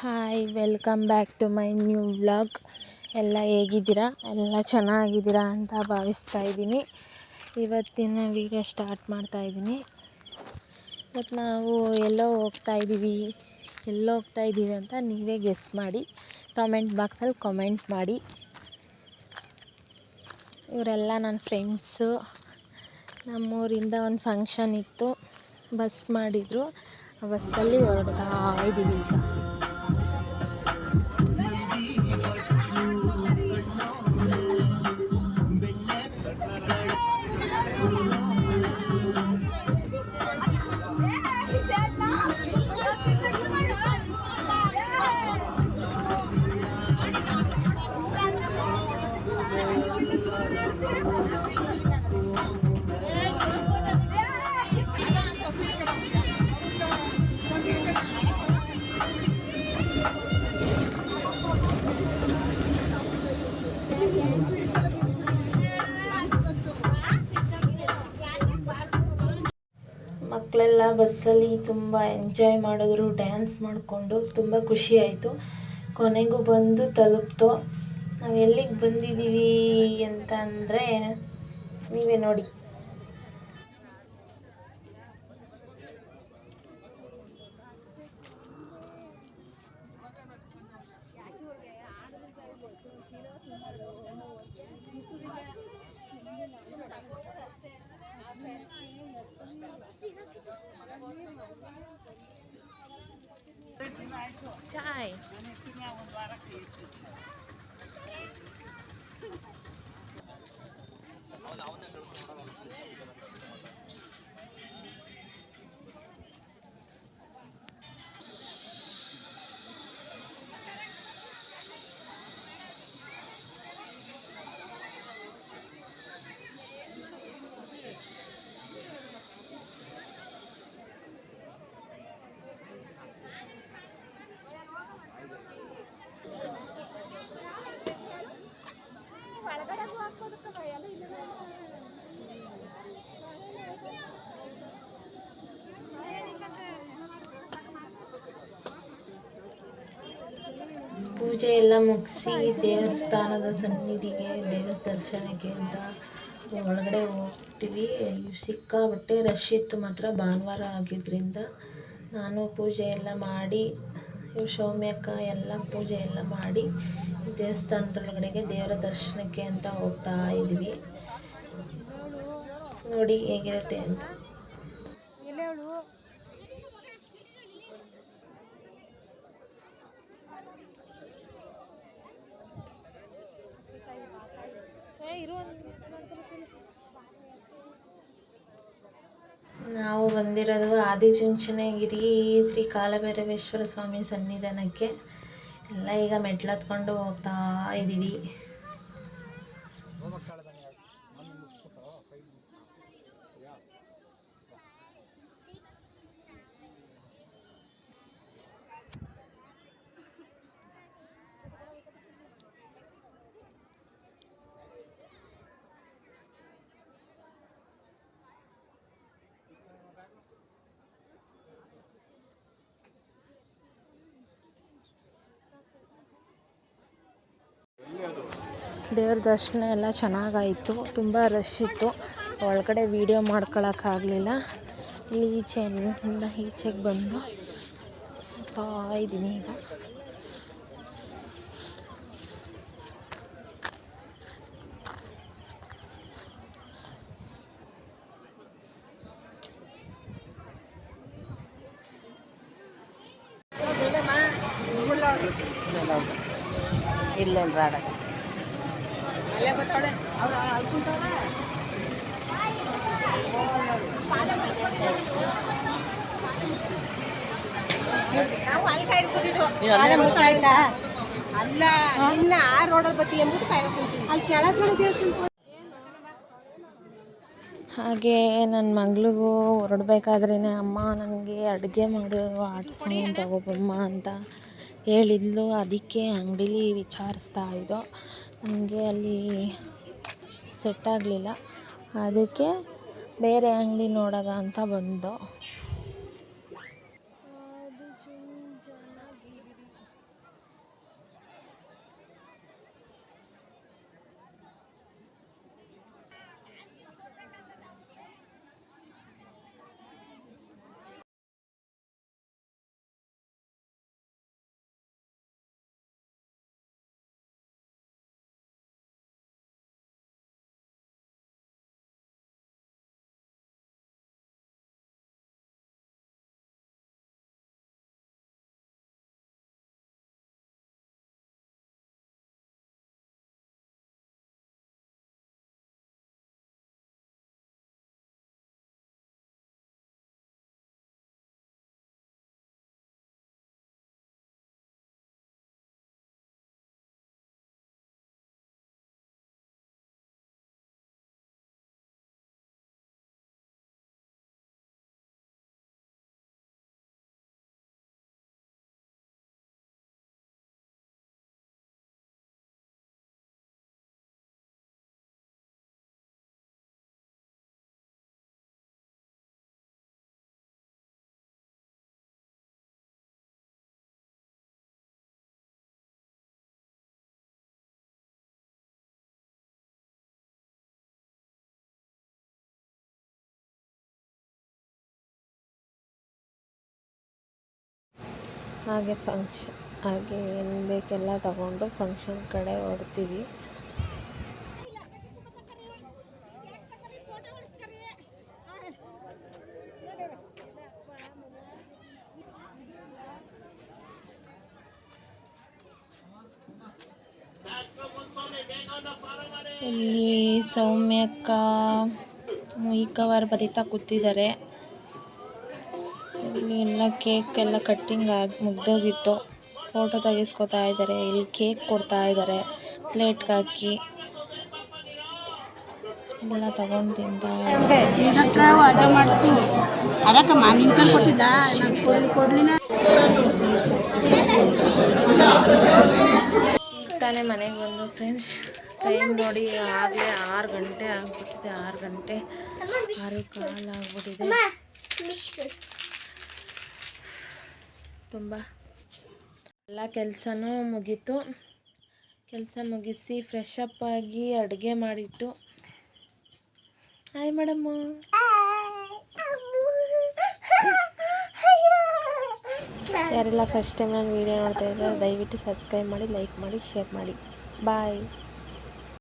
Hi, welcome back to my new vlog. ಎಲ್ಲ ಹೇಗಿದ್ದೀರಾ? ಎಲ್ಲ ಚೆನ್ನಾಗಿದ್ದೀರಾ ಅಂತ ಭಾವಿಸ್ತಾ ಇದ್ದೀನಿ. ಇವತ್ತಿನ ವೀಡಿಯೋ ಸ್ಟಾರ್ಟ್ ಮಾಡ್ತಾ ಇದ್ದೀನಿ. ಇವತ್ತು ನಾವು ಎಲ್ಲೋ ಹೋಗ್ತಾ ಇದ್ದೀವಿ. ಎಲ್ಲೋ ಹೋಗ್ತಾ ಇದ್ದೀವಿ ಅಂತ ನೀವೇ ಗೆಸ್ ಮಾಡಿ. ಕಾಮೆಂಟ್ ಬಾಕ್ಸಲ್ಲಿ ಕಾಮೆಂಟ್ ಮಾಡಿ. ಇವರೆಲ್ಲ ನನ್ನ ಫ್ರೆಂಡ್ಸು ನಮ್ಮೂರಿಂದ ಒಂದು ಫಂಕ್ಷನ್ ಇತ್ತು. ಬಸ್ ಮಾಡಿದರು. ಆ ಬಸ್ಸಲ್ಲಿ ಹೊರಡ್ತಾ ಇದ್ದೀವಿ ಈಗ. ಬಸ್ಸಲ್ಲಿ ತುಂಬ ಎಂಜಾಯ್ ಮಾಡಿದ್ರು ಡ್ಯಾನ್ಸ್ ಮಾಡಿಕೊಂಡು ತುಂಬ ಖುಷಿ ಆಯಿತು. ಕೊನೆಗೂ ಬಂದು ತಲುಪ್ತು. ನಾವು ಎಲ್ಲಿಗೆ ಬಂದಿದ್ದೀವಿ ಅಂತ ಅಂದರೆ ನೀವೇ ನೋಡಿ. चाय ಪೂಜೆ ಎಲ್ಲ ಮುಗಿಸಿ ದೇವಸ್ಥಾನದ ಸನ್ನಿಧಿಗೆ, ದೇವರ ದರ್ಶನಕ್ಕೆ ಅಂತ ಒಳಗಡೆ ಹೋಗ್ತೀವಿ. ಸಿಕ್ಕಾಬಟ್ಟೆ ರಶ್ ಇತ್ತು ಮಾತ್ರ ಭಾನುವಾರ ಆಗಿದ್ದರಿಂದ ನಾನು ಪೂಜೆ ಎಲ್ಲ ಮಾಡಿ, ಸೌಮ್ಯಕ್ಕ ಎಲ್ಲ ಪೂಜೆ ಎಲ್ಲ ಮಾಡಿ ದೇವಸ್ಥಾನದೊಳಗಡೆಗೆ ದೇವರ ದರ್ಶನಕ್ಕೆ ಅಂತ ಹೋಗ್ತಾ ಇದ್ವಿ. ನೋಡಿ ಹೇಗಿರುತ್ತೆ ಅಂತ. ನಾವು ಬಂದಿರೋದು ಆದಿಚುಂಚನಗಿರಿ ಶ್ರೀ ಕಾಲಭೈರವೇಶ್ವರ ಸ್ವಾಮಿ ಸನ್ನಿಧಾನಕ್ಕೆ. ಎಲ್ಲ ಈಗ ಮೆಟ್ಲು ಹತ್ಕೊಂಡು ಹೋಗ್ತಾ ಇದ್ದೀವಿ ದೇವ್ರ ದರ್ಶನ ಎಲ್ಲ ಚೆನ್ನಾಗಾಯಿತು, ತುಂಬ ರಶ್ ಇತ್ತು. ಒಳಗಡೆ ವೀಡಿಯೋ ಮಾಡ್ಕೊಳಕ್ಕಾಗಲಿಲ್ಲ ಇಲ್ಲಿ ಈಚೆಯಿಂದ ಈಚೆಗೆ ಬಂದು ಇದ್ದೀನಿ ಈಗ. ಇಲ್ಲ ರಾಡ ಅಲ್ಲ ನಿನ್ನ ಆ ರೋಡಲ್ಲಿ ಬತ್ತಿ ಎಂಬುದು ಕಾಯ್ಕೊಂತೀನಿ ಅಲ್ಲಿ ಕೆಳಗಡೆ ಹಾಗೆ ನನ್ನ ಮಗಳಿಗೂ ಹೊರಡ್ಬೇಕಾದ್ರೇ ಅಮ್ಮ ನನಗೆ ಅಡುಗೆ ಮಾಡು ಆಟ ಸಾಮಾನು ತಗೊಬಮ್ಮ ಅಂತ ಹೇಳಿದ್ಲು. ಅದಕ್ಕೆ ಅಂಗಡೀಲಿ ವಿಚಾರಿಸ್ತಾ ಇದ್ದೋ. ನನಗೆ ಅಲ್ಲಿ ಸೆಟ್ ಆಗಲಿಲ್ಲ. ಅದಕ್ಕೆ ಬೇರೆ ಅಂಗಡಿ ನೋಡೋಣ ಅಂತ ಬಂದೋ. ಹಾಗೆ ಫಂಕ್ಷನ್ ಹಾಗೆ ಏನು ಬೇಕೆಲ್ಲ ತಗೊಂಡು ಫಂಕ್ಷನ್ ಕಡೆ ಹೊರಡ್ತೀವಿ ಇಲ್ಲಿ ಸೌಮ್ಯಕ್ಕ ಈ ಕವರ್ ಬರಿತಾ ಕೂತಿದ್ದಾರೆ. ಇಲ್ಲಿ ಎಲ್ಲ ಕೇಕ್ ಎಲ್ಲ ಕಟ್ಟಿಂಗ್ ಆಗಿ ಮುಗ್ದೋಗಿತ್ತು. ಫೋಟೋ ತೆಗೆಸ್ಕೊತಾ ಇದ್ದಾರೆ ಇಲ್ಲಿ ಕೇಕ್ ಕೊಡ್ತಾ ಇದ್ದಾರೆ ಪ್ಲೇಟ್ಗೆ ಹಾಕಿ. ಎಲ್ಲ ತಗೊಂಡು ತಿಂತ ಈಗ ತಾನೇ ಮನೆಗೆ ಬಂದು ಫ್ರೆಂಡ್ಸ್ ಟೈಮ್ ನೋಡಿ ಆಗಲೇ ಆರು ಗಂಟೆ ಆಗಿಬಿಟ್ಟಿದೆ. ಆರು ಗಂಟೆ ಆರು ಕಾಲು ಆಗ್ಬಿಟ್ಟಿದೆ. ತುಂಬ ಎಲ್ಲ ಕೆಲಸನೂ ಮುಗೀತು. ಕೆಲಸ ಮುಗಿಸಿ ಫ್ರೆಶ್ ಅಪ್ ಆಗಿ ಅಡುಗೆ ಮಾಡಿಟ್ಟು. ಹಾಯ್ ಮೇಡಮ್ಮು ಯಾರೆಲ್ಲ ಫಸ್ಟ್ ಟೈಮ್ ನಾನು ವೀಡಿಯೋ ನೋಡ್ತಾ ಇದ್ದಾರೆ ದಯವಿಟ್ಟು ಸಬ್ಸ್ಕ್ರೈಬ್ ಮಾಡಿ ಲೈಕ್ ಮಾಡಿ ಶೇರ್ ಮಾಡಿ. ಬಾಯ್